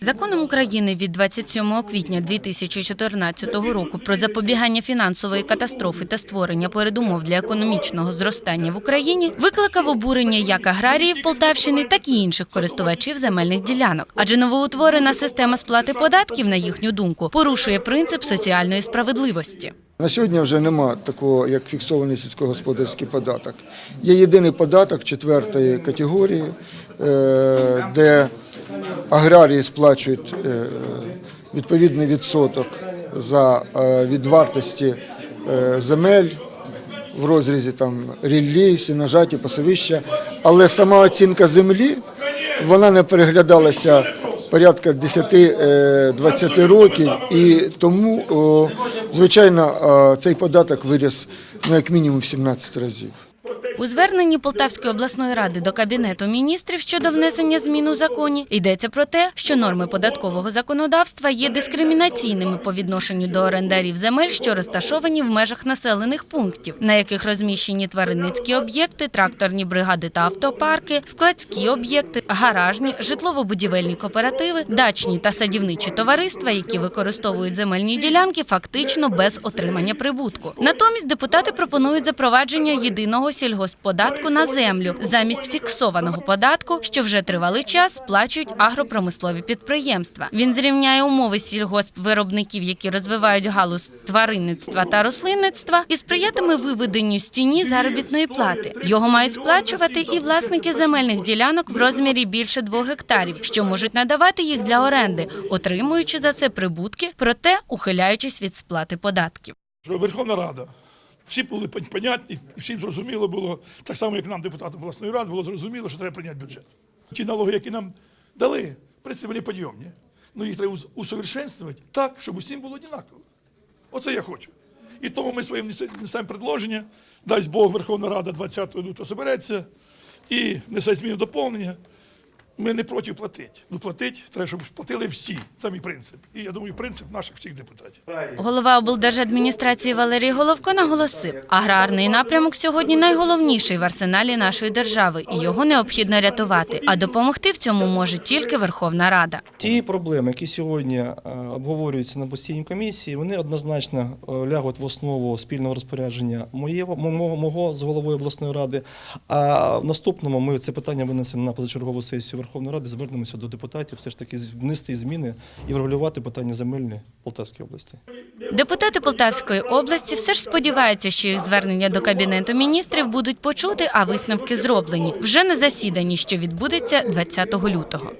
Законом України від 27 квітня 2014 року про запобігання фінансової катастрофи та створення передумов для економічного зростання в Україні викликав обурення як аграріїв Полтавщини, так і інших користувачів земельних ділянок. Адже новоутворена система сплати податків, на їхню думку, порушує принцип соціальної справедливості. На сьогодні вже нема такого, як фіксований сільськогосподарський податок. Є єдиний податок четвертої категорії, е, де аграрії сплачують е, відповідний відсоток за е, від вартості е, земель в розрізі там ріллі, сіножаті, пасовища. Але сама оцінка землі вона не переглядалася порядка 10-20 років, і тому, звичайно, цей податок виріс ну, як мінімум в 17 разів. У зверненні Полтавської обласної ради до Кабінету міністрів щодо внесення змін у законі йдеться про те, що норми податкового законодавства є дискримінаційними по відношенню до орендарів земель, що розташовані в межах населених пунктів, на яких розміщені тваринницькі об'єкти, тракторні бригади та автопарки, складські об'єкти, гаражні, житлово-будівельні кооперативи, дачні та садівничі товариства, які використовують земельні ділянки, фактично без отримання прибутку. Натомість депутати пропонують запровадження єдиного сільгоспподатку на землю замість фіксованого податку, що вже тривалий час сплачують агропромислові підприємства. Він зрівняє умови сільгоспвиробників, які розвивають галузь тваринництва та рослинництва, і сприятиме виведенню з тіні заробітної плати. Його мають сплачувати і власники земельних ділянок в розмірі більше двох гектарів, що можуть надавати їх для оренди, отримуючи за це прибутки, проте ухиляючись від сплати податків. Верховна Рада. Всі були понятні, всім зрозуміло було, так само, як нам, депутатам обласної ради, було зрозуміло, що треба прийняти бюджет. Ті налоги, які нам дали, в принципі, вони підйомні. Ну їх треба усовершенствувати так, щоб усім було однаково. Оце я хочу. І тому ми своїм несемо предложення, дасть Бог Верховна Рада 20 лютого собереться і несе зміни доповнення. Ми не проти платити. Ну платити треба, щоб платили всі. Це мій принцип. І я думаю, принцип наших всіх депутатів. Голова облдержадміністрації Валерій Головко наголосив, аграрний напрямок сьогодні найголовніший в арсеналі нашої держави, і його необхідно рятувати. А допомогти в цьому може тільки Верховна Рада. Ті проблеми, які сьогодні е, обговорюються на постійній комісії, вони однозначно е, лягуть в основу спільного розпорядження моєго, мого, мого з головою обласної ради. А в наступному ми це питання винесемо на позачергову сесію Верховної Ради, звернемося до депутатів, все ж таки внести зміни і врегулювати питання земельні Полтавської області. Депутати Полтавської області все ж сподіваються, що їх звернення до кабінету міністрів будуть почути, а висновки зроблені вже на засіданні, що відбудеться 20 лютого.